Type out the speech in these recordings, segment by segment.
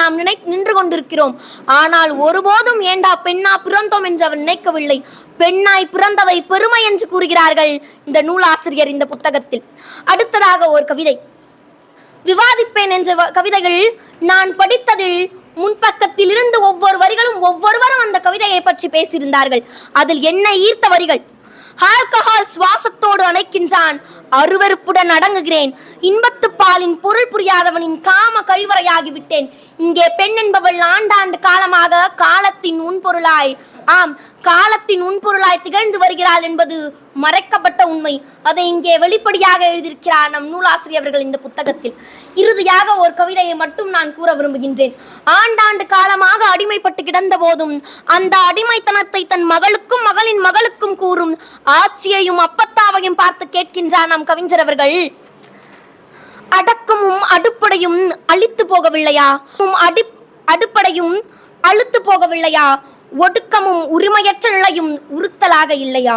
நாம் நினை நின்று கொண்டிருக்கிறோம். ஆனால் ஒருபோதும் ஏண்டா பெண்ணா பிறந்தோம் என்று அவர் நினைக்கவில்லை. பெண்ணாய் பிறந்தவை பெருமை என்று கூறுகிறார்கள் இந்த நூலாசிரியர் இந்த புத்தகத்தில். அடுத்ததாக ஒரு கவிதை. விவாதிப்பேன் என்ற கவிதைகள் நான் படித்ததில் முன்பக்கத்தில் இருந்து ஒவ்வொரு வரிகளும் ஒவ்வொருவரும் அந்த கவிதையை பற்றி பேசியிருந்தார்கள். அதில் என்னை ஈர்த்த வரிகள்? ஆல்கஹால் சுவாசத்தோடு அணைக்கின்றான். அருவருப்புடன் அடங்குகிறேன். இன்பத்து பாலின் பொருள் புரியாதவனின் காம கழிவறையாகிவிட்டேன். இங்கே பெண் என்பவள் ஆண்டாண்டு காலமாக காலத்தின் உன்பொருளாய் ஆம் காலத்தின் உன்பொருளாய் திகழ்ந்து வருகிறாள் என்பது மறைக்கப்பட்ட உண்மை. அதை இங்கே வெளிப்படையாக எழுதியிருக்கிறார் நம் நூலாசிரியர் அவர்கள் இந்த புத்தகத்தில். இறுதியாக ஒரு கவிதையை மட்டும் நான் கூற விரும்புகின்றேன். ஆண்டாண்டு காலமாக அடிமைப்பட்டு கிடந்த போதும் அந்த அடிமைத்தனத்தை தன் மகளுக்கும் மகளின் மகளுக்கும் கூறும் ஆட்சியையும் அப்பத்தாவையும் பார்த்து கேட்கின்றார் நம் கவிஞர் அவர்கள். அடக்கமும் அடுப்படையும் அழித்து போகவில்லையா? உம் அடி அடுப்படையும் அழுத்து போகவில்லையா? ஒடுக்கமும் உரிமையற்ற நிலையும் உறுத்தலாக இல்லையா?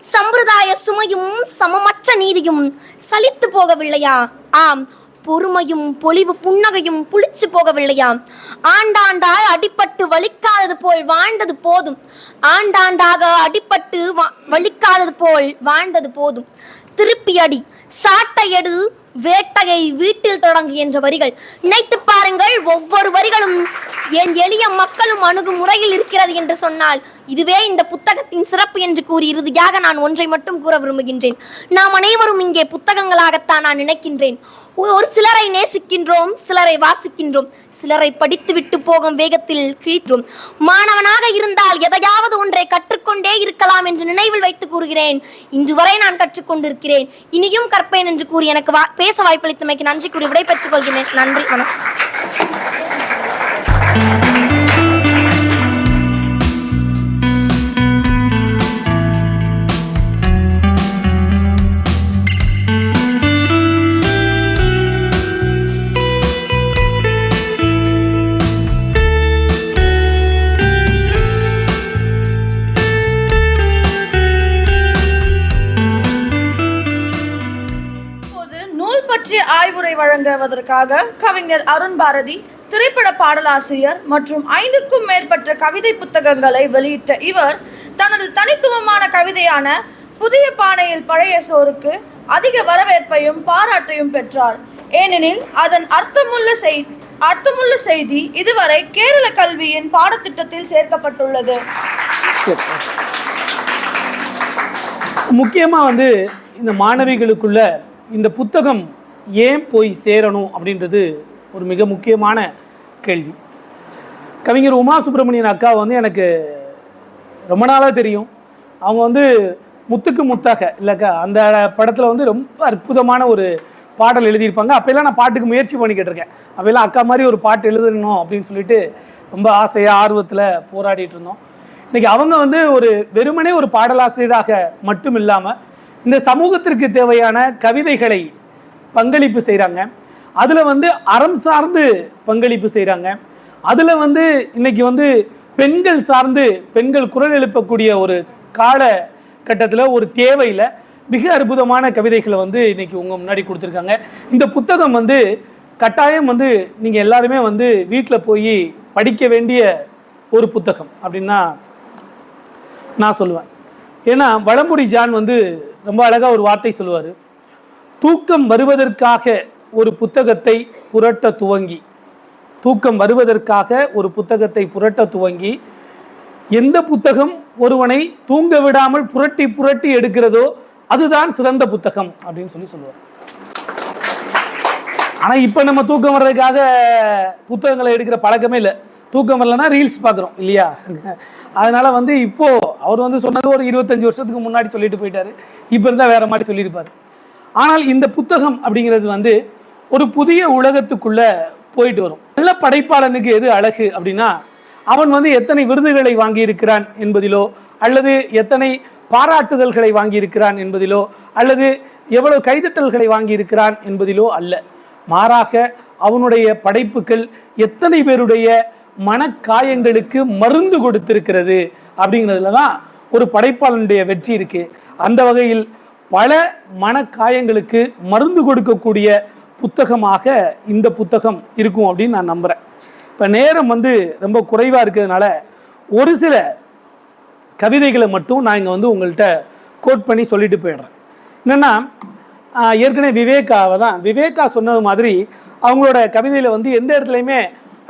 சம்பிரதாய சுமையும் சமமற்ற நீதியும் சலித்து போகவில்லையா? ஆம் பொறுமையும் பொலிவு புன்னகையும் புளிச்சு போகவில்லையா? ஆண்டாண்டாய் அடிபட்டு வலிக்காதது போல் வாழ்ந்தது போதும். ஆண்டாண்டாக அடிபட்டு வா- வலிக்காதது போல் வாழ்ந்தது போதும். திருப்பி அடி சாட்டையடு வேட்டையை வீட்டில் தொடங்கு என்ற வரிகள். நினைத்து பாருங்கள் ஒவ்வொரு வரிகளும் என் எளிய மக்களும் அணுகும் முறையில் இருக்கிறது என்று சொன்னால் இதுவே இந்த புத்தகத்தின் சிறப்பு என்று கூறி இறுதியாக நான் ஒன்றை மட்டும் கூற விரும்புகின்றேன். நாம் அனைவரும் இங்கே புத்தகங்களாகத்தான் நான் நினைக்கின்றேன். ஒரு சிலரை நேசிக்கின்றோம் சிலரை வாசிக்கின்றோம் சிலரை படித்து விட்டு போகும் வேகத்தில் கிழித்தோம். மாணவனாக இருந்தால் எதையாவது ஒன்றை கற்றுக்கொண்டே இருக்கலாம் என்று நினைவில் வைத்து கூறுகிறேன். இன்று வரை நான் கற்றுக்கொண்டிருக்கிறேன். இனியும் கற்பேன் என்று கூறி எனக்கு வா- பேச வாய்ப்பளித்தமைக்கு நன்றி கூறி விடைபெற்றுக் கொள்கிறேன். நன்றி வணக்கம். வழங்குவதற்காக கவிஞர் அருண் பாரதி திரைப்பட பாடலாசிரியர் மற்றும் ஐந்துக்கும் மேற்பட்ட கவிதை புத்தகங்களை வெளியிட்ட இவர் தனது தனித்துவமான கவிதையான புதிய பானையில் பழைய சோறுக்கு அதிக வரவேற்பையும் பாராட்டையும் பெற்றார். ஏனெனில் அதன் அர்த்தமுள்ள செய் அர்த்தமுள்ள செய்தி இதுவரை கேரள கல்வியின் பாடத்திட்டத்தில் சேர்க்கப்பட்டுள்ளது. முக்கியமாக வந்து இந்த மாணவிகளுக்குள்ள இந்த புத்தகம் ஏன் போய் சேரணும் அப்படின்றது ஒரு மிக முக்கியமான கேள்வி. கவிஞர் உமா சுப்பிரமணியன் அக்கா வந்து எனக்கு ரொம்ப நாளாக தெரியும். அவங்க வந்து முத்துக்கு முத்தாக இல்லைக்கா அந்த படத்தில் வந்து ரொம்ப அற்புதமான ஒரு பாடல் எழுதியிருப்பாங்க. அப்போல்லாம் நான் பாட்டுக்கு முயற்சி பண்ணிக்கிட்டு இருக்கேன். அப்போல்லாம் அக்கா மாதிரி ஒரு பாட்டு எழுதணும் அப்படின்னு சொல்லிட்டு ரொம்ப ஆசையாக ஆர்வத்தில் போராடிட்டு இருந்தோம். இன்றைக்கி அவங்க வந்து ஒரு வெறுமனே ஒரு பாடலாசிரியராக மட்டும் இல்லாமல் இந்த சமூகத்திற்கு தேவையான கவிதைகளை பங்களிப்பு செய்கிறாங்க அதில் வந்து அறம் சார்ந்து பங்களிப்பு செய்கிறாங்க அதில் வந்து இன்னைக்கு வந்து பெண்கள் சார்ந்து பெண்கள் குரல் எழுப்பக்கூடிய ஒரு கால கட்டத்தில் ஒரு தேவையில் மிக அற்புதமான கவிதைகளை வந்து இன்னைக்கு உங்கள் முன்னாடி கொடுத்துருக்காங்க. இந்த புத்தகம் வந்து கட்டாயம் வந்து நீங்கள் எல்லாருமே வந்து வீட்டில் போய் படிக்க வேண்டிய ஒரு புத்தகம் அப்படின்னா நான் சொல்லுவேன். ஏன்னா வளம்புரி ஜான் வந்து ரொம்ப அழகாக ஒரு வார்த்தை சொல்லுவார். தூக்கம் வருவதற்காக ஒரு புத்தகத்தை புரட்ட துவங்கி தூக்கம் வருவதற்காக ஒரு புத்தகத்தை புரட்ட துவங்கி எந்த புத்தகம் ஒருவனை தூங்க விடாமல் புரட்டி புரட்டி எடுக்கிறதோ அதுதான் சிறந்த புத்தகம் அப்படின்னு சொல்லி சொல்லுவார். ஆனால் இப்போ நம்ம தூக்கம் வர்றதுக்காக புத்தகங்களை எடுக்கிற பழக்கமே இல்லை. தூக்கம் வரலன்னா ரீல்ஸ் பார்க்குறோம் இல்லையா? அதனால வந்து இப்போ அவர் வந்து சொன்னது ஒரு இருபத்தஞ்சி வருஷத்துக்கு முன்னாடி சொல்லிட்டு போயிட்டாரு. இப்போ இருந்தால் வேற மாதிரி சொல்லியிருப்பார். ஆனால் இந்த புத்தகம் அப்படிங்கிறது வந்து ஒரு புதிய உலகத்துக்குள்ள போயிட்டு வரும். நல்ல படைப்பாளனுக்கு எது அழகு அப்படின்னா அவன் வந்து எத்தனை விருதுகளை வாங்கியிருக்கிறான் என்பதிலோ அல்லது எத்தனை பாராட்டுதல்களை வாங்கியிருக்கிறான் என்பதிலோ அல்லது எவ்வளவு கைதட்டல்களை வாங்கியிருக்கிறான் என்பதிலோ அல்ல. மாறாக அவனுடைய படைப்புகள் எத்தனை பேருடைய மனக்காயங்களுக்கு மருந்து கொடுத்திருக்கிறது அப்படிங்கிறதுல தான் ஒரு படைப்பாளனுடைய வெற்றி இருக்குது அந்த வகையில் பல மனக்காயங்களுக்கு மருந்து கொடுக்கக்கூடிய புத்தகமாக இந்த புத்தகம் இருக்கும் அப்படின்னு நான் நம்புகிறேன் இப்போ நேரம் வந்து ரொம்ப குறைவாக இருக்கிறதுனால ஒரு சில கவிதைகளை மட்டும் நான் இங்கே வந்து உங்கள்கிட்ட கோட் பண்ணி சொல்லிட்டு போயிடுறேன். என்னென்னா ஏற்கனவே விவேகாவை தான். விவேகா சொன்னது மாதிரி அவங்களோட கவிதையில் வந்து எந்த இடத்துலையுமே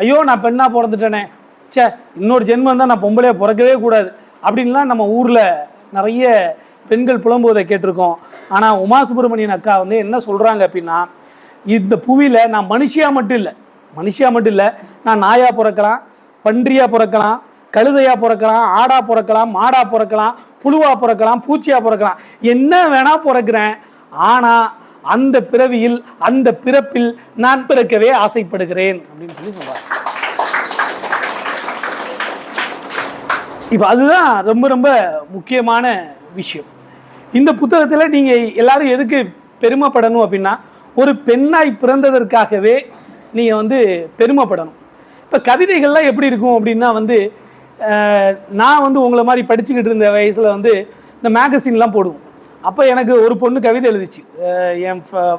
ஐயோ நான் பெண்ணாக பிறந்துட்டேனே. ச்சே இன்னொரு ஜென்மம் தான் நான் பொம்பளையாக பிறக்கவே கூடாது. அப்படின்லாம் நம்ம ஊரில் நிறைய பெண்கள் புலம்புவதை கேட்டிருக்கோம். ஆனால் உமா சுப்பிரமணியன் அக்கா வந்து என்ன சொல்கிறாங்க அப்படின்னா இந்த புவியில் நான் மனுஷியாக மட்டும் இல்லை மனுஷியாக மட்டும் இல்லை நான் நாயாக பிறக்கலாம் பன்றியாக பிறக்கலாம் கழுதையாக பிறக்கலாம் ஆடாக பிறக்கலாம் மாடாக பிறக்கலாம் புழுவாக பிறக்கலாம் பூச்சியாக பிறக்கலாம். என்ன வேணால் பிறக்கிறேன். ஆனால் அந்த பிறவியில் அந்த பிறப்பில் நான் பிறக்கவே ஆசைப்படுகிறேன் அப்படின்னு சொல்லி சொல்கிறார் இப்போ அதுதான் ரொம்ப ரொம்ப முக்கியமான விஷயம். இந்த புத்தகத்தில் நீங்கள் எல்லாரும் எதுக்கு பெருமைப்படணும் அப்படின்னா ஒரு பெண்ணாய் பிறந்ததற்காகவே நீங்கள் வந்து பெருமைப்படணும். இப்போ கவிதைகள்லாம் எப்படி இருக்கும் அப்படின்னா வந்து நான் வந்து உங்களை மாதிரி படிச்சுக்கிட்டு இருந்த வயசில் வந்து இந்த மேகசின்லாம் போடுவோம். அப்போ எனக்கு ஒரு பொண்ணு கவிதை எழுதிச்சு. என் ஃப-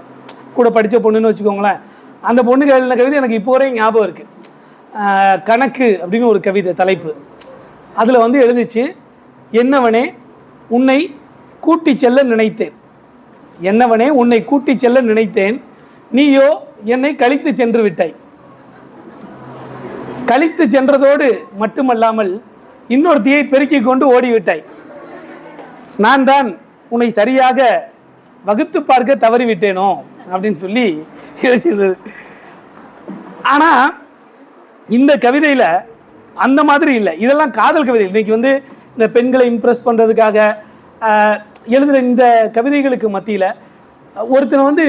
கூட படித்த பொண்ணுன்னு வச்சுக்கோங்களேன். அந்த பொண்ணுக்கு எழுதின கவிதை எனக்கு இப்போ வரையும் ஞாபகம் இருக்குது கணக்கு அப்படின்னு ஒரு கவிதை தலைப்பு. அதில் வந்து எழுதிச்சு என்னவனே உன்னை கூட்டி செல்ல நினைத்தேன். என்னவனே உன்னை கூட்டி செல்ல நினைத்தேன். நீயோ என்னை கழித்து சென்று விட்டாய். கழித்து சென்றதோடு மட்டுமல்லாமல் இன்னொருத்தியை பெருக்கிக் கொண்டு ஓடிவிட்டாய். நான் தான் உன்னை சரியாக வகுத்து பார்க்க தவறிவிட்டேனோ அப்படின்னு சொல்லி எழுதியிருந்தது. ஆனால் இந்த கவிதையில் அந்த மாதிரி இல்லை. இதெல்லாம் காதல் கவிதை. இன்னைக்கு வந்து இந்த பெண்களை இம்ப்ரெஸ் பண்ணுறதுக்காக எழுதுகிற இந்த கவிதைகளுக்கு மத்தியில் ஒருத்தனை வந்து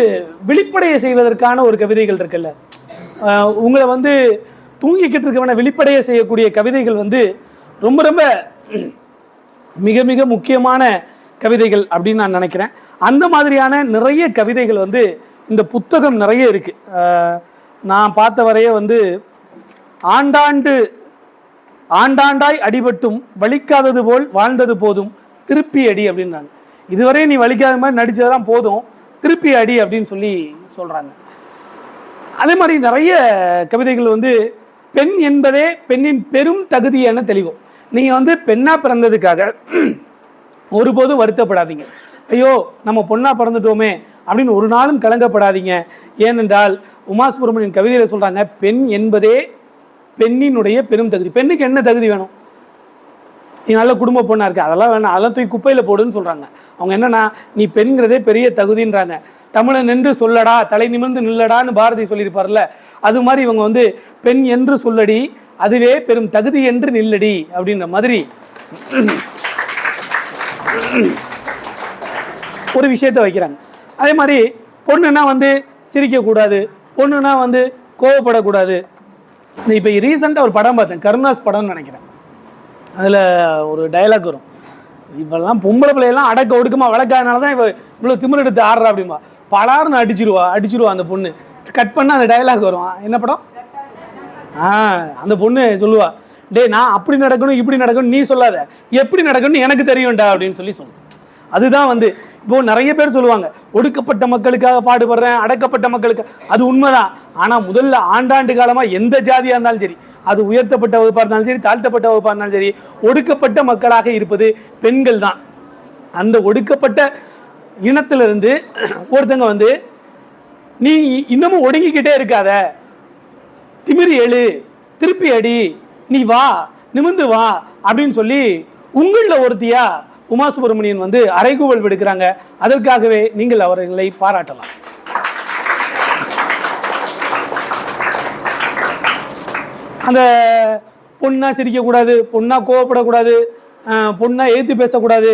வெளிப்படையை செய்வதற்கான ஒரு கவிதைகள் இருக்குல்ல. உங்களை வந்து தூங்கிக்கிட்டு இருக்கவன வெளிப்படையை செய்யக்கூடிய கவிதைகள் வந்து ரொம்ப ரொம்ப மிக மிக முக்கியமான கவிதைகள் அப்படின்னு நான் நினைக்கிறேன். அந்த மாதிரியான நிறைய கவிதைகள் வந்து இந்த புத்தகம் நிறைய இருக்குது நான் பார்த்த வரைய வந்து ஆண்டாண்டு ஆண்டாண்டாய் அடிபட்டும் வலிக்காதது போல் வாழ்ந்தது போதும் திருப்பி அடி அப்படின்றாங்க. இதுவரை நீ வலிக்காத மாதிரி நடித்ததெல்லாம் போதும். திருப்பி அடி அப்படின்னு சொல்லி சொல்கிறாங்க அதே மாதிரி நிறைய கவிதைகள் வந்து பெண் என்பதே பெண்ணின் பெரும் தகுதி என தெளிவும். நீங்கள் வந்து பெண்ணாக பிறந்ததுக்காக ஒருபோதும் வருத்தப்படாதீங்க. ஐயோ நம்ம பொண்ணாக பிறந்துட்டோமே அப்படின்னு ஒரு நாளும் கலங்கப்படாதீங்க. ஏனென்றால் உமா சுப்பிரமணியன் கவிதையில் சொல்கிறாங்க பெண் என்பதே பெண்ணினுடைய பெரும் தகுதி. பெண்ணுக்கு என்ன தகுதி வேணும்? நீ நல்ல குடும்ப பொண்ணாக இருக்க அதெல்லாம் வேணாம். அதெல்லாம் தூக்கி குப்பையில் போடுன்னு சொல்கிறாங்க அவங்க என்னென்னா நீ பெண்கிறதே பெரிய தகுதின்றாங்க. தமிழன் நின்று சொல்லடா தலை நிமிர்ந்து நில்லடான்னு பாரதி சொல்லியிருப்பார்ல. அது மாதிரி இவங்க வந்து பெண் என்று சொல்லடி அதுவே பெரும் தகுதி என்று நில்லடி அப்படின்ற மாதிரி. ஒரு விஷயத்தை வைக்கிறாங்க. அதே மாதிரி பொண்ணுன்னா வந்து சிரிக்கக்கூடாது. பொண்ணுன்னா வந்து கோவப்படக்கூடாது. இப்போ ரீசெண்டாக ஒரு படம் பார்த்தேன். கருணாஸ் படம்னு நினைக்கிறேன். அதில் ஒரு டயலாக் வரும். இவெல்லாம் பொம்பளை பிள்ளையெல்லாம் அடக்க ஒடுக்கமா வளர்க்காதனால தான் இவள் இவ்வளோ திமிர் எடுத்து ஆடுறா அப்படிம்பா. பலாருன்னு அடிச்சிருவா அடிச்சிருவா அந்த பொண்ணு. கட் பண்ணால் அந்த டயலாக் வரும். என்ன படம்? ஆ அந்த பொண்ணு சொல்லுவா டேய் நான் அப்படி நடக்கணும் இப்படி நடக்கணும் நீ சொல்லாத. எப்படி நடக்கணும்னு எனக்கு தெரியும்டா அப்படின்னு சொல்லி சொல்லும் அதுதான் வந்து இப்போ நிறைய பேர் சொல்லுவாங்க ஒடுக்கப்பட்ட மக்களுக்காக பாடுபடுறேன் அடக்கப்பட்ட மக்களுக்கு அது உண்மைதான். ஆனால் முதல்ல ஆண்டாண்டு காலமாக எந்த ஜாதியாக இருந்தாலும் சரி அது உயர்த்தப்பட்ட வகுப்பாக இருந்தாலும் சரி தாழ்த்தப்பட்ட வகுப்பாக இருந்தாலும் சரி ஒடுக்கப்பட்ட மக்களாக இருப்பது பெண்கள் தான். அந்த ஒடுக்கப்பட்ட இனத்திலிருந்து ஒருத்தங்க வந்து நீ இன்னமும் ஒடுங்கிக்கிட்டே இருக்காத. திமிரி எழு திருப்பி அடி நீ வா நிமிந்து வா அப்படின்னு சொல்லி உங்களில் ஒருத்தியா உமா சுப்பிரமணியன் வந்து அறைகூவல் விடுக்கிறாங்க. அதற்காகவே நீங்கள் அவர்களை பாராட்டலாம். அந்த பொண்ணாக சிரிக்கக்கூடாது பொண்ணாக கோவப்படக்கூடாது பொண்ணாக ஏற்றி பேசக்கூடாது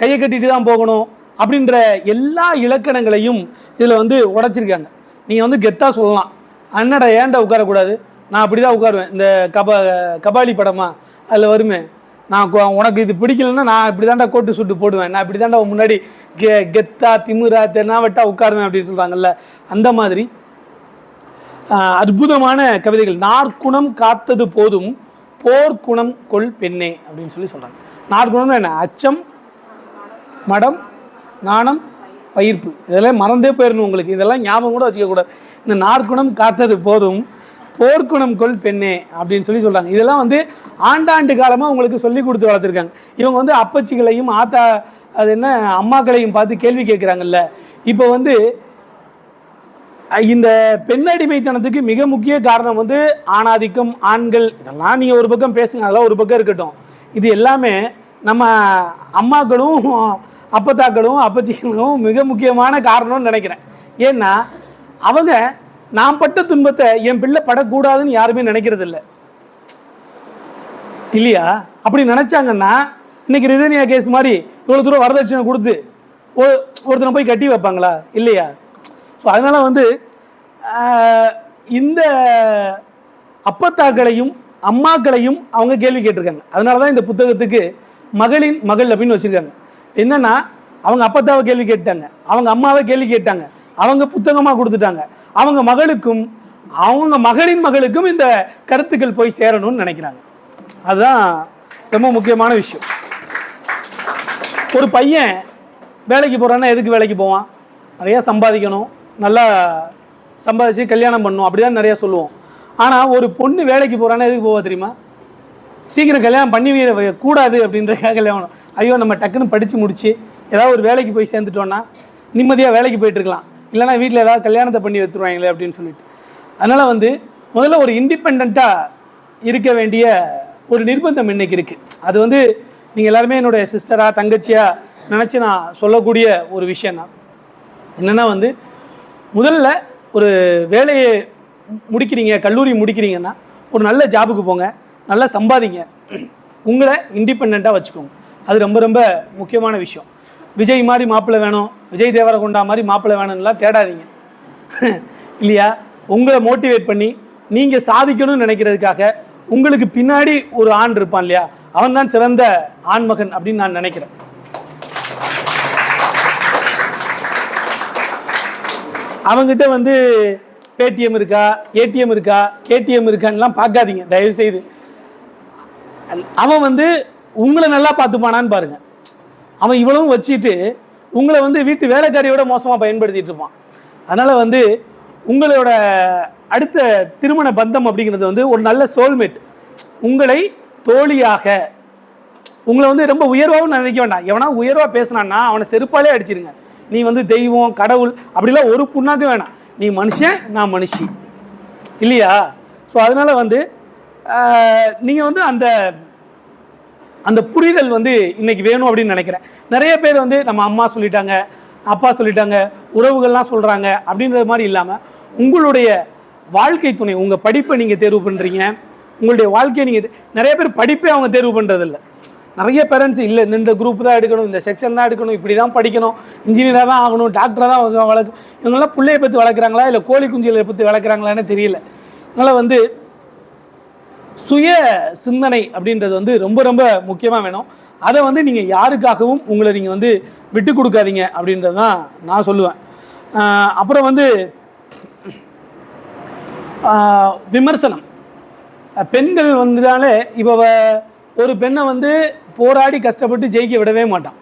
கையை கட்டிட்டு தான் போகணும் அப்படின்ற எல்லா இலக்கணங்களையும் இதில் வந்து உடைச்சிருக்காங்க. நீங்கள் வந்து கெத்தாக சொல்லலாம். அண்ணடா ஏன்டா உட்காரக்கூடாது? நான் அப்படி தான் உட்காருவேன். இந்த கபா கபாலி படமா? அதில் வருமே. நான் உனக்கு இது பிடிக்கலன்னா நான் இப்படி தாண்டா கோட்டு சுட்டு போடுவேன். நான் இப்படி தாண்டா முன்னாடி கெ கெத்தா திமுறா தென்னாவட்டா உட்காருவேன் அப்படின்னு சொல்கிறாங்கல்ல அந்த மாதிரி. அற்புதமான கவிதைகள். நாற்குணம் காத்தது போதும் போர்க்குணம் கொள் பெண்ணே அப்படின்னு சொல்லி சொல்கிறாங்க நாற்குணம்னு என்ன? அச்சம் மடம் நாணம் பயிர்ப்பு. இதெல்லாம் மறந்தே போயிடணும் உங்களுக்கு. இதெல்லாம் ஞாபகம் கூட வச்சுக்கக்கூடாது. இந்த நாற்குணம் காத்தது போதும் போர்க்குணம் கொள் பெண்ணே அப்படின்னு சொல்லி சொல்கிறாங்க இதெல்லாம் வந்து ஆண்டாண்டு காலமாக உங்களுக்கு சொல்லி கொடுத்து வளர்த்துருக்காங்க. இவங்க வந்து அப்பச்சிகளையும் ஆத்தா அது என்ன அம்மாக்களையும் பார்த்து கேள்வி கேட்குறாங்கல்ல. இப்போ வந்து இந்த பெண்ணடிமைத்தனத்துக்கு மிக முக்கிய காரணம் வந்து ஆணாதிக்கம் ஆண்கள் இதெல்லாம் நீங்கள் ஒரு பக்கம் பேசுங்க அதெல்லாம் ஒரு பக்கம் இருக்கட்டும். இது எல்லாமே நம்ம அம்மாக்களும் அப்பத்தாக்களும் அப்பச்சிகளும் மிக முக்கியமான காரணம்னு நினைக்கிறேன். ஏன்னா அவங்க நான் பட்ட துன்பத்தை என் பிள்ளை படக்கூடாதுன்னு யாருமே நினைக்கிறது இல்லை இல்லையா? அப்படி நினைச்சாங்கன்னா இன்னைக்கு ரிதனியா கேஸ் மாதிரி இவ்வளோ தூரம் வரதட்சணை கொடுத்து ஒரு ஒருத்தனை போய் கட்டி வைப்பாங்களா? இல்லையா? ஸோ அதனால் வந்து இந்த அப்பத்தாக்களையும் அம்மாக்களையும் அவங்க கேள்வி கேட்டிருக்காங்க. அதனால தான் இந்த புத்தகத்துக்கு மகளின் மகள் அப்படின்னு வச்சுருக்காங்க. என்னென்னா அவங்க அப்பத்தாவை கேள்வி கேட்டாங்க அவங்க அம்மாவை கேள்வி கேட்டாங்க. அவங்க புத்தகமாக கொடுத்துட்டாங்க. அவங்க மகளுக்கும் அவங்க மகளின் மகளுக்கும் இந்த கருத்துக்கள் போய் சேரணும்னு நினைக்கிறாங்க. அதுதான் ரொம்ப முக்கியமான விஷயம். ஒரு பையன் வேலைக்கு போகிறான்னா எதுக்கு வேலைக்கு போவான்? நிறையா சம்பாதிக்கணும் நல்லா சம்பாதிச்சு கல்யாணம் பண்ணணும் அப்படி தான் நிறையா சொல்லுவோம். ஆனால் ஒரு பொண்ணு வேலைக்கு போகிறான்னா எதுக்கு போவா தெரியுமா? சீக்கிரம் கல்யாணம் பண்ணி வை- கூடாது அப்படின்றக்காக கல்யாணம் ஐயோ நம்ம டக்குன்னு படித்து முடிச்சு ஏதாவது ஒரு வேலைக்கு போய் சேர்ந்துட்டோன்னா நிம்மதியாக வேலைக்கு போயிட்டுருக்கலாம் இல்லைனா வீட்டில் ஏதாவது கல்யாணத்தை பண்ணி வச்சுருவாங்களே அப்படின்னு சொல்லிட்டு. அதனால் வந்து முதல்ல ஒரு இண்டிபெண்ட்டாக இருக்க வேண்டிய ஒரு நிர்பந்தம் இன்னைக்கு இருக்குது அது வந்து நீங்கள் எல்லாருமே என்னுடைய சிஸ்டராக தங்கச்சியாக நினச்சி நான் சொல்லக்கூடிய ஒரு விஷயம் தான். என்னென்னா வந்து முதல்ல ஒரு வேலையை முடிக்கிறீங்க கல்லூரி முடிக்கிறீங்கன்னா ஒரு நல்ல ஜாபுக்கு போங்க நல்லா சம்பாதிங்க. உங்களை இண்டிபெண்ட்டாக வச்சுக்கோங்க. அது ரொம்ப ரொம்ப முக்கியமான விஷயம். விஜய் மாதிரி மாப்பிள்ளை வேணும் விஜய் தேவரகொண்டா மாதிரி மாப்பிள்ளை வேணும்லாம் தேடாதீங்க. இல்லையா? உங்களை மோட்டிவேட் பண்ணி நீங்கள் சாதிக்கணும்னு நினைக்கிறதுக்காக உங்களுக்கு பின்னாடி ஒரு ஆண் இருப்பான் இல்லையா? அவன் தான் சிறந்த ஆண்மகன் அப்படின்னு நான் நினைக்கிறேன். அவங்ககிட்ட வந்து பேடிஎம் இருக்கா ஏடிஎம் இருக்கா கேடிஎம் இருக்கான்லாம் பார்க்காதீங்க. தயவு செய்து அவன் வந்து உங்களை நல்லா பார்த்துப்பானான்னு பாருங்கள் அவன் இவ்வளவும் வச்சுட்டு உங்களை வந்து வீட்டு வேலைக்காரியோட மோசமாக பயன்படுத்திட்டு இருப்பான். அதனால் வந்து உங்களோட அடுத்த திருமண பந்தம் அப்படிங்கிறது வந்து ஒரு நல்ல சோல்மேட் உங்களை தோழியாக உங்களை வந்து ரொம்ப உயர்வாகவும் நினைக்க வேண்டாம். எவனா உயர்வாக பேசினான்னா அவனை செருப்பாலே அடிச்சிருங்க. நீ வந்து தெய்வம் கடவுள் அப்படிலாம் ஒரு புண்ணாக்கு வேணாம். நீ மனுஷன் நான் மனுஷி. இல்லையா? ஸோ அதனால் வந்து நீங்கள் வந்து அந்த அந்த புரிதல் வந்து இன்னைக்கு வேணும் அப்படின்னு நினைக்கிறேன். நிறைய பேர் வந்து நம்ம அம்மா சொல்லிட்டாங்க அப்பா சொல்லிட்டாங்க உறவுகள்லாம் சொல்கிறாங்க அப்படின்றது மாதிரி இல்லாமல் உங்களுடைய வாழ்க்கை துணை உங்கள் படிப்பை நீங்கள் தேர்வு பண்ணுறீங்க உங்களுடைய வாழ்க்கையை நீங்கள் நிறைய பேர் படிப்பே அவங்க தேர்வு பண்ணுறதில்ல நிறைய பேரண்ட்ஸ் இல்லை இந்த குரூப் தான் எடுக்கணும் இந்த செக்ஷன் தான் எடுக்கணும் இப்படி தான் படிக்கணும் இன்ஜினியராக தான் ஆகணும் டாக்டராக தான் வளர்க்கணும் இவங்களாம் இவங்கெல்லாம் பிள்ளையை பற்றி வளர்க்குறாங்களா இல்லை கோழி குஞ்சுகளை பற்றி வளர்க்குறாங்களான்னு தெரியல. அதனால் வந்து சுய சிந்தனை அப்படின்றது வந்து ரொம்ப ரொம்ப முக்கியமாக வேணும். அதை வந்து நீங்கள் யாருக்காகவும் உங்களை நீங்கள் வந்து விட்டு கொடுக்காதீங்க அப்படின்றது தான் நான் சொல்லுவேன். அப்புறம் வந்து விமர்சனம். பெண்கள் வந்துட்டாலே இப்போ ஒரு பெண்ணை வந்து போராடி கஷ்டப்பட்டு ஜெயிக்க விடவே மாட்டான்.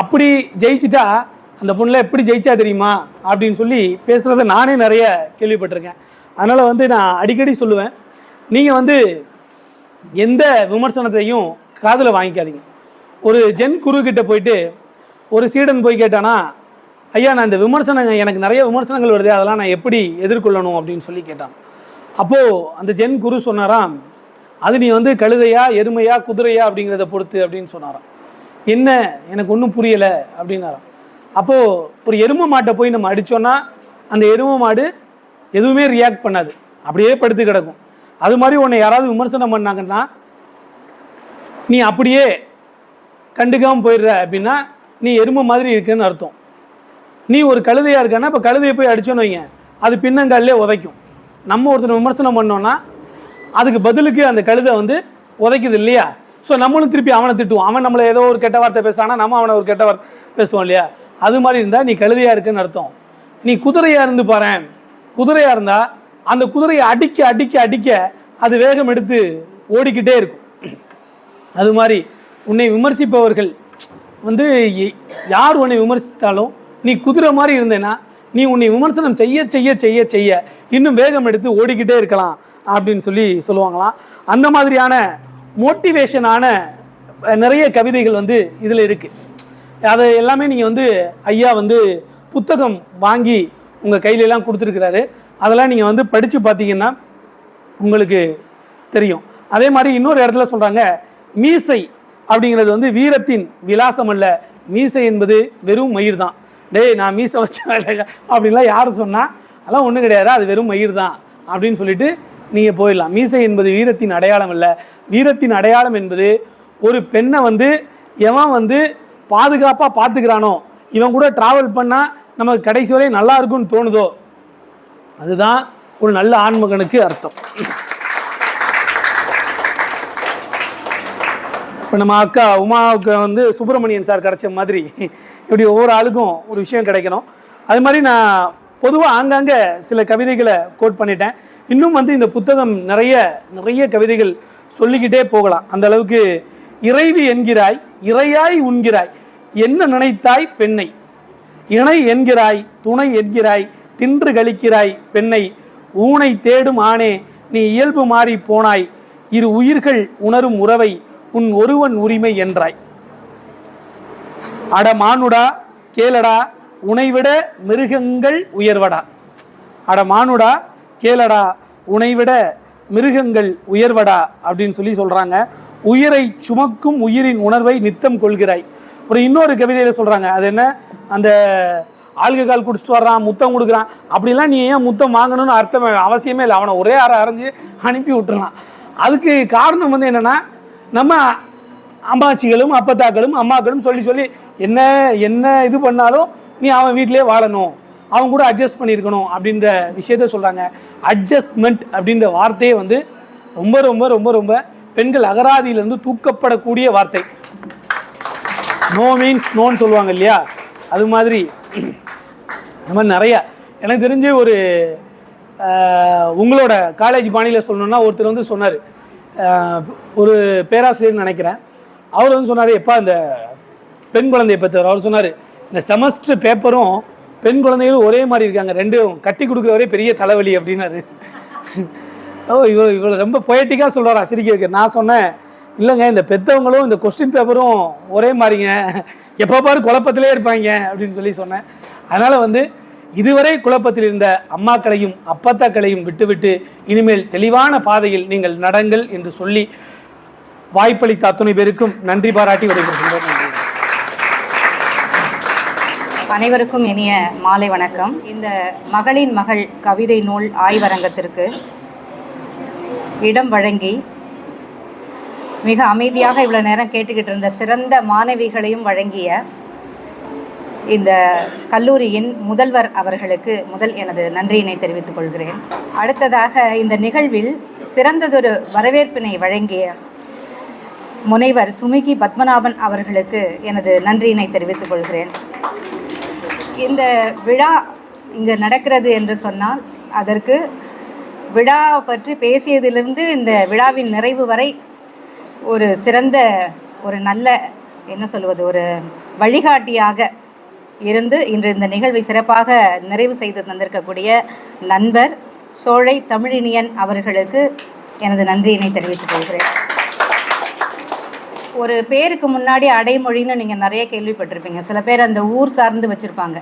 அப்படி ஜெயிச்சிட்டா அந்த பொண்ணில் எப்படி ஜெயிச்சா தெரியுமா அப்படின்னு சொல்லி பேசுகிறத நானே நிறைய கேள்விப்பட்டிருக்கேன். அதனால் வந்து நான் அடிக்கடி சொல்லுவேன். நீங்கள் வந்து எந்த விமர்சனத்தையும் காதில் வாங்கிக்காதீங்க. ஒரு ஜென் குரு போயிட்டு ஒரு சீடன் போய் கேட்டானா ஐயா நான் இந்த விமர்சனங்கள் எனக்கு நிறைய விமர்சனங்கள் வருது அதெல்லாம் நான் எப்படி எதிர்கொள்ளணும்? அப்படின்னு சொல்லி கேட்டான். அப்போது அந்த ஜென் குரு சொன்னாராம் அது நீ வந்து கழுதையா எருமையா குதிரையா அப்படிங்கிறத பொறுத்து அப்படின்னு சொன்னாராம். என்ன? எனக்கு ஒன்றும் புரியலை அப்படின்னாராம். அப்போது ஒரு எருமை மாட்டை போய் நம்ம அடித்தோன்னா அந்த எருமை மாடு எதுவுமே ரியாக்ட் பண்ணாது. அப்படியே படுத்து கிடக்கும். அது மாதிரி உன்னை யாராவது விமர்சனம் பண்ணாங்கன்னா நீ அப்படியே கண்டுக்காமல் போயிடுற அப்படின்னா நீ எருமை மாதிரி இருக்குன்னு அர்த்தம். நீ ஒரு கழுதையாக இருக்கன்னா இப்போ கழுதையை போய் அடிச்சோன்னு வைங்க. அது பின்னங்காலே உதைக்கும். நம்ம ஒருத்தனை விமர்சனம் பண்ணோன்னா அதுக்கு பதிலுக்கு அந்த கழுதை வந்து உதைக்குது இல்லையா? ஸோ நம்மளும் திருப்பி அவனை திட்டுவோம். அவன் நம்மளை ஏதோ ஒரு கெட்ட வார்த்தை பேசுவானா நம்ம அவனை ஒரு கெட்ட வார்த்தை பேசுவோம் இல்லையா? அது மாதிரி இருந்தால் நீ கழுதையாக இருக்குன்னு அர்த்தம். நீ குதிரையாக இருந்து பாரு குதிரையாக இருந்தால் அந்த குதிரையை அடிக்க அடிக்க அடிக்க அது வேகம் எடுத்து ஓடிக்கிட்டே இருக்கும். அது மாதிரி உன்னை விமர்சிப்பவர்கள் வந்து யார் உன்னை விமர்சித்தாலும் நீ குதிரை மாதிரி இருந்தேன்னா நீ உன்னை விமர்சனம் செய்ய செய்ய செய்ய செய்ய இன்னும் வேகம் எடுத்து ஓடிக்கிட்டே இருக்கலாம் அப்படின்னு சொல்லி சொல்லுவாங்களாம். அந்த மாதிரியான மோட்டிவேஷனான நிறைய கவிதைகள் வந்து இதில் இருக்குது அதை எல்லாமே நீங்கள் வந்து ஐயா வந்து புத்தகம் வாங்கி உங்கள் கையிலெல்லாம் கொடுத்துருக்கிறாரு. அதெல்லாம் நீங்கள் வந்து படித்து பார்த்தீங்கன்னா உங்களுக்கு தெரியும். அதே மாதிரி இன்னொரு இடத்துல சொல்கிறாங்க மீசை அப்படிங்கிறது வந்து வீரத்தின் விலாசம் அல்ல. மீசை என்பது வெறும் மயிர் தான். டேய் நான் மீசை வச்சேன் அப்படின்லாம் யார் சொன்னால் அதெல்லாம் ஒன்றும் கிடையாது அது வெறும் மயிர் தான் அப்படின்னு சொல்லிட்டு நீங்கள் போயிடலாம். மீசை என்பது வீரத்தின் அடையாளம் அல்ல. வீரத்தின் அடையாளம் என்பது ஒரு பெண்ணை வந்து எவன் வந்து பாதுகாப்பாக பார்த்துக்கிறானோ இவன் கூட ட்ராவல் பண்ணால் நமக்கு கடைசி வரை நல்லா இருக்கும்னு தோணுதோ அதுதான் ஒரு நல்ல ஆண்மகனுக்கு அர்த்தம். இப்போ நம்ம அக்கா உமாவுக்கு வந்து சுப்பிரமணியன் சார் கிடைச்ச மாதிரி இப்படி ஒவ்வொரு ஆளுக்கும் ஒரு விஷயம் கிடைக்கணும். அது மாதிரி நான் பொதுவாக ஆங்காங்கே சில கவிதைகளை கோட் பண்ணிட்டேன். இன்னும் வந்து இந்த புத்தகம் நிறைய நிறைய கவிதைகள் சொல்லிக்கிட்டே போகலாம். அந்த அளவுக்கு இறைவி என்கிறாய் இறையாய் உண்கிறாய் என்ன நினைத்தாய் பெண்ணை? இணை என்கிறாய் துணை என்கிறாய் தின்று கழிக்கிறாய் பெண்ணை ஊனை தேடும் ஆணே நீ இயல்பு மாறி போனாய் இரு உயிர்கள் உணரும் உறவை உன் ஒருவன் உரிமை என்றாய். அட மானுடா கேளடா உனைவிட மிருகங்கள் உயர்வடா. அட மானுடா கேளடா உனைவிட மிருகங்கள் உயர்வடா அப்படின்னு சொல்லி சொல்கிறாங்க உயிரை சுமக்கும் உயிரின் உணர்வை நித்தம் கொள்கிறாய். அப்புறம் இன்னொரு கவிதையில் சொல்கிறாங்க அது என்ன? அந்த ஆல்கஹால் குடிச்சிட்டு வர்றான் முத்தம் கொடுக்குறான். அப்படிலாம் நீ ஏன் முத்தம் வாங்கணும்னு அர்த்தம் அவசியமே இல்லை. அவனை ஒரே அரை அரைஞ்சி அனுப்பி விட்டுறலாம் அதுக்கு காரணம் வந்து என்னன்னா நம்ம அம்மாச்சிகளும் அப்பத்தாக்களும் அம்மாக்களும் சொல்லி சொல்லி என்ன என்ன இது பண்ணாலும் நீ அவன் வீட்டிலே வாழணும். அவன் கூட அட்ஜஸ்ட் பண்ணியிருக்கணும் அப்படின்ற விஷயத்த சொல்கிறாங்க அட்ஜஸ்ட்மெண்ட் அப்படின்ற வார்த்தையே வந்து ரொம்ப ரொம்ப ரொம்ப ரொம்ப பெண்கள் அகராதியிலேருந்து தூக்கப்படக்கூடிய வார்த்தை. நோ மீன்ஸ் நோன்னு சொல்லுவாங்க இல்லையா? அது மாதிரி இந்த மாதிரி நிறையா. எனக்கு தெரிஞ்சு ஒரு உங்களோட காலேஜ் பாணியில் சொல்லணுன்னா ஒருத்தர் வந்து சொன்னார். ஒரு பேராசிரியர்னு நினைக்கிறேன். அவர் வந்து சொன்னார் எப்பா இந்த பெண் குழந்தையை பற்றவர் அவர் சொன்னார் இந்த செமஸ்டர் பேப்பரும் பெண் குழந்தைகளும் ஒரே மாதிரி இருக்காங்க. ரெண்டும் கட்டி கொடுக்குறவரே பெரிய தலைவலி அப்படின்னாரு. ஓ இவ்வளோ இவ்வளோ ரொம்ப பொயட்டிக்காக சொல்கிறாரா சிரிக்க வைக்க. நான் சொன்னேன் இல்லைங்க இந்த பெற்றவங்களும் இந்த கொஸ்டின் பேப்பரும் ஒரே மாதிரிங்க. எப்போ பாரு குழப்பத்திலே இருப்பாங்க அப்படின்னு சொல்லி சொன்னேன். அதனால் வந்து இதுவரை குழப்பத்தில் இருந்த அம்மாக்களையும் அப்பத்தாக்களையும் விட்டுவிட்டு இனிமேல் தெளிவான பாதையில் நீங்கள் நடங்கள் என்று சொல்லி வாய்ப்பளித்த அத்துணை பேருக்கும் நன்றி பாராட்டி விடைபெறுகின்றோம். அனைவருக்கும் இனிய மாலை வணக்கம். இந்த மகளின் மகள் கவிதை நூல் ஆய்வரங்கத்திற்கு இடம் வழங்கி மிக அமைதியாக இவ்வளோ நேரம் கேட்டுக்கிட்டு இருந்த சிறந்த மாணவிகளையும் வழங்கிய இந்த கல்லூரியின் முதல்வர் அவர்களுக்கு முதல் எனது நன்றியினை தெரிவித்துக் கொள்கிறேன். அடுத்ததாக இந்த நிகழ்வில் சிறந்ததொரு வரவேற்பினை வழங்கிய முனைவர் சுமிகி பத்மநாபன் அவர்களுக்கு எனது நன்றியினை தெரிவித்துக் கொள்கிறேன். இந்த விழா இங்கு நடக்கிறது என்று சொன்னால் அதற்கு விழா பற்றி பேசியதிலிருந்து இந்த விழாவின் நிறைவு வரை ஒரு சிறந்த ஒரு நல்ல என்ன சொல்வது ஒரு வழிகாட்டியாக இருந்து இன்று இந்த நிகழ்வை சிறப்பாக நிறைவு செய்து தந்திருக்கக்கூடிய நண்பர் சோழை தமிழினியன் அவர்களுக்கு எனது நன்றியினை தெரிவித்துக் கொள்கிறேன். ஒரு பேருக்கு முன்னாடி அடைமொழின்னு நீங்கள் நிறைய கேள்விப்பட்டிருப்பீங்க. சில பேர் அந்த ஊர் சார்ந்து வச்சுருப்பாங்க.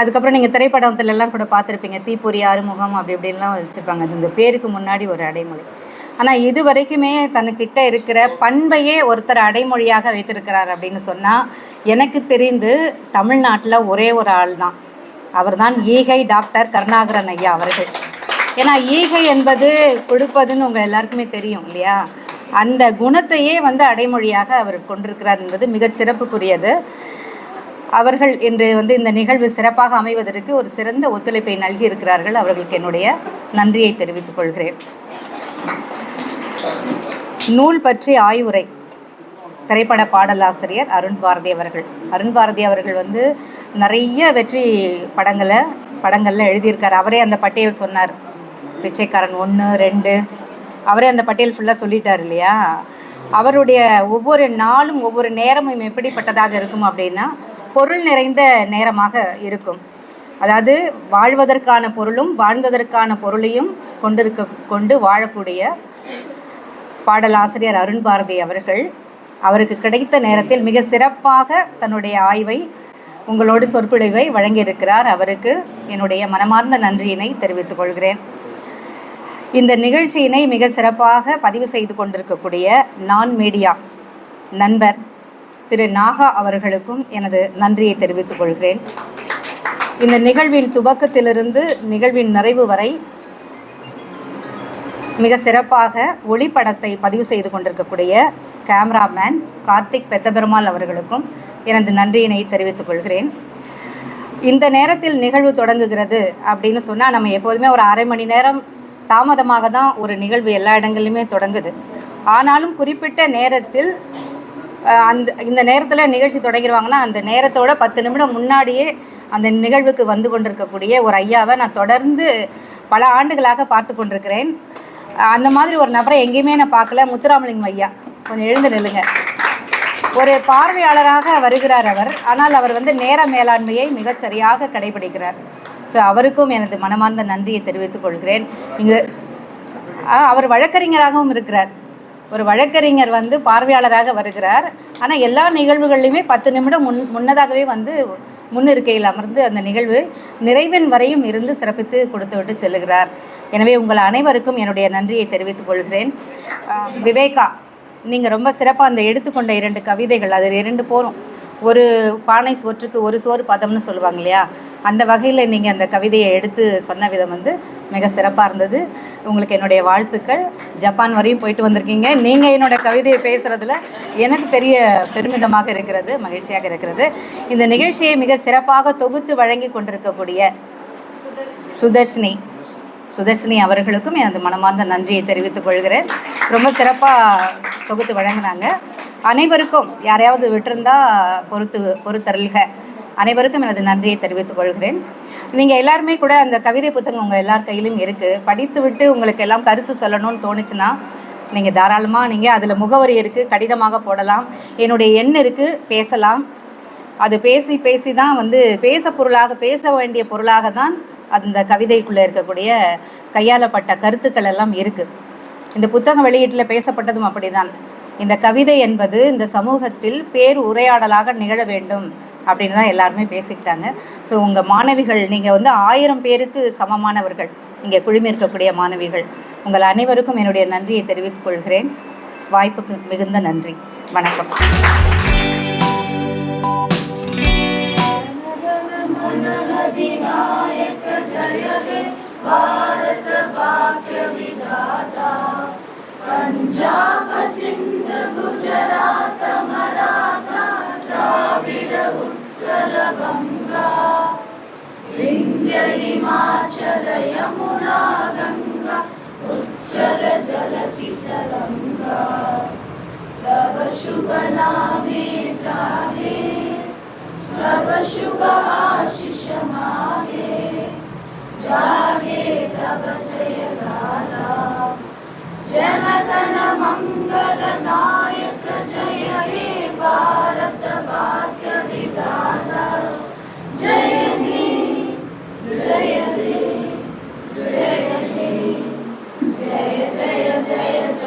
அதுக்கப்புறம் நீங்கள் திரைப்படத்துல எல்லாம் கூட பார்த்துருப்பீங்க. தீப்பொறி ஆறுமுகம் அப்படி இப்படின்லாம் வச்சுருப்பாங்க. அது இந்த பேருக்கு முன்னாடி ஒரு அடைமொழி. ஆனால் இது வரைக்குமே தன்னுக்கிட்ட இருக்கிற பண்பையே ஒருத்தர் அடைமொழியாக வைத்திருக்கிறார் அப்படின்னு சொன்னால் எனக்கு தெரிந்து தமிழ்நாட்டில் ஒரே ஒரு ஆள் தான். அவர்தான் ஈகை டாக்டர் கருணாகரன் ஐயா அவர்கள். ஏன்னா ஈகை என்பது கொடுப்பதுன்னு உங்கள் எல்லாருக்குமே தெரியும் இல்லையா? அந்த குணத்தையே வந்து அடைமொழியாக அவர் கொண்டிருக்கிறார் என்பது மிகச் சிறப்புக்குரியது அவர்கள் இன்று வந்து இந்த நிகழ்வு சிறப்பாக அமைவதற்கு ஒரு சிறந்த ஒத்துழைப்பை நல்கி இருக்கிறார்கள் அவர்களுக்கு என்னுடைய நன்றியை தெரிவித்துக் கொள்கிறேன். நூல் பற்றி ஆய்வுரை திரைப்பட பாடலாசிரியர் அருண் பாரதி அவர்கள். அருண் பாரதி அவர்கள் வந்து நிறைய வெற்றி படங்களை படங்களில் எழுதியிருக்கார். அவரே அந்த பட்டியல் சொன்னார். பிச்சைக்காரன் ஒன்று ரெண்டு. அவரே அந்த பட்டியல் ஃபுல்லாக சொல்லிட்டார் இல்லையா? அவருடைய ஒவ்வொரு நாளும் ஒவ்வொரு நேரமும் எப்படிப்பட்டதாக இருக்கும் அப்படின்னா பொருள் நிறைந்த நேரமாக இருக்கும். அதாவது வாழ்வதற்கான பொருளும் வாழ்ந்ததற்கான பொருளையும் கொண்டிருக்க கொண்டு வாழக்கூடிய பாடலாசிரியர் அருண் பாரதி அவர்கள் அவருக்கு கிடைத்த நேரத்தில் மிக சிறப்பாக தன்னுடைய ஆய்வை உங்களோடு சொற்பொழிவை வழங்கியிருக்கிறார். அவருக்கு என்னுடைய மனமார்ந்த நன்றியினை தெரிவித்துக் கொள்கிறேன். இந்த நிகழ்ச்சியினை மிக சிறப்பாக பதிவு செய்து கொண்டிருக்கக்கூடிய நான் மீடியா நண்பர் திரு நாகா அவர்களுக்கும் எனது நன்றியை தெரிவித்துக் கொள்கிறேன். இந்த நிகழ்வின் துவக்கத்திலிருந்து நிகழ்வின் நிறைவு வரை மிக சிறப்பாக ஒளிப்படத்தை பதிவு செய்து கொண்டிருக்கக்கூடிய கேமராமேன் கார்த்திக் பெத்தபெருமாள் அவர்களுக்கும் எனது நன்றியினை தெரிவித்துக் கொள்கிறேன். இந்த நேரத்தில் நிகழ்வு தொடங்குகிறது அப்படின்னு சொன்னால் நம்ம எப்போதுமே ஒரு அரை மணி நேரம் தாமதமாக தான் ஒரு நிகழ்வு எல்லா இடங்கள்லையுமே தொடங்குது. ஆனாலும் குறிப்பிட்ட நேரத்தில் அந்த இந்த நேரத்தில் நிகழ்ச்சி தொடங்கிடுவாங்கன்னா அந்த நேரத்தோட பத்து நிமிடம் முன்னாடியே அந்த நிகழ்வுக்கு வந்து கொண்டிருக்கக்கூடிய ஒரு ஐயாவை நான் தொடர்ந்து பல ஆண்டுகளாக பார்த்து கொண்டிருக்கிறேன். அந்த மாதிரி ஒரு நபரை எங்கேயுமே நான் பார்க்கல. முத்துராமலிங்கம் ஐயா கொஞ்சம் எழுந்து நில்லுங்க. ஒரு பார்வையாளராக வருகிறார் அவர். ஆனால் அவர் வந்து நேர மேலாண்மையை மிகச் சரியாக கடைபிடிக்கிறார். ஸோ அவருக்கும் எனது மனமார்ந்த நன்றியை தெரிவித்துக் கொள்கிறேன். இங்கு அவர் வழக்கறிஞராகவும் இருக்கிறார். ஒரு வழக்கறிஞர் வந்து பார்வையாளராக வருகிறார். ஆனால் எல்லா நிகழ்வுகள்லையுமே பத்து நிமிடம் முன் முன்னதாகவே வந்து முன்னிருக்கையில் அமர்ந்து அந்த நிகழ்வு நிறைவின் வரையும் இருந்து சிறப்பித்து கொடுத்துவிட்டு செல்லுகிறார். எனவே உங்கள் அனைவருக்கும் என்னுடைய நன்றியை தெரிவித்துக் கொள்கிறேன். விவேகா நீங்கள் ரொம்ப சிறப்பாக அந்த எடுத்துக்கொண்ட இரண்டு கவிதைகள் அதில் இரண்டு போரும் ஒரு பானை சோற்றுக்கு ஒரு சோறு பதம்னு சொல்லுவாங்க இல்லையா? அந்த வகையில் நீங்கள் அந்த கவிதையை எடுத்து சொன்ன விதம் வந்து மிக சிறப்பாக இருந்தது. உங்களுக்கு என்னுடைய வாழ்த்துக்கள். ஜப்பான் வரையும் போயிட்டு வந்திருக்கீங்க. நீங்கள் என்னோட கவிதையை பேசுகிறதுல எனக்கு பெரிய பெருமிதமாக இருக்கிறது மகிழ்ச்சியாக இருக்கிறது. இந்த நிகழ்ச்சியை மிக சிறப்பாக தொகுத்து வழங்கி கொண்டிருக்கக்கூடிய சுதர்ஷினி. சுதர்ஷினி அவர்களுக்கும் எனது மனமார்ந்த நன்றியை தெரிவித்துக் கொள்கிறேன். ரொம்ப சிறப்பாக தொகுத்து வழங்கினாங்க. அனைவருக்கும் யாரையாவது விட்டிருந்தா பொறுத்து பொறுத்தருள்க. அனைவருக்கும் எனது நன்றியை தெரிவித்துக் கொள்கிறேன். நீங்கள் எல்லாருமே கூட அந்த கவிதை புத்தகம் உங்கள் எல்லார் கையிலும் இருக்குது படித்து விட்டு உங்களுக்கு எல்லாம் கருத்து சொல்லணும்னு தோணுச்சுன்னா நீங்கள் தாராளமாக நீங்கள் அதில் முகவரி இருக்குது கடிதமாக போடலாம். என்னுடைய எண் இருக்குது பேசலாம். அது பேசி பேசி தான் வந்து பேச பொருளாக பேச வேண்டிய பொருளாக தான் அந்த கவிதைக்குள்ளே இருக்கக்கூடிய கையாளப்பட்ட கருத்துக்கள் எல்லாம் இருக்குது இந்த புத்தக வெளியீட்டில் பேசப்பட்டதும் அப்படிதான். இந்த கவிதை என்பது இந்த சமூகத்தில் பேர் உரையாடலாக நிகழ வேண்டும் அப்படின்னு தான் எல்லாருமே பேசிக்கிட்டாங்க. ஸோ உங்கள் மாணவிகள் நீங்கள் வந்து ஆயிரம் பேருக்கு சமமானவர்கள். இங்கே குழுமி இருக்கக்கூடிய மாணவிகள். உங்கள் அனைவருக்கும் என்னுடைய நன்றியை தெரிவித்துக் கொள்கிறேன். வாய்ப்புக்கு மிகுந்த நன்றி. வணக்கம். नमः जय भारत भाग्य पंजाब सिंध गुजरात मराठा गंगा विंध्य हिमाचल यमुना गंगा उच्चल जल शिखरंगा तब शुभ नामे जागे जब शुभ आशीष मांगे जागे जब से गाला जनतन मंगल दायक जय हे भारत भाग्य विधाता जय हे जय हे जय हे जय जय जय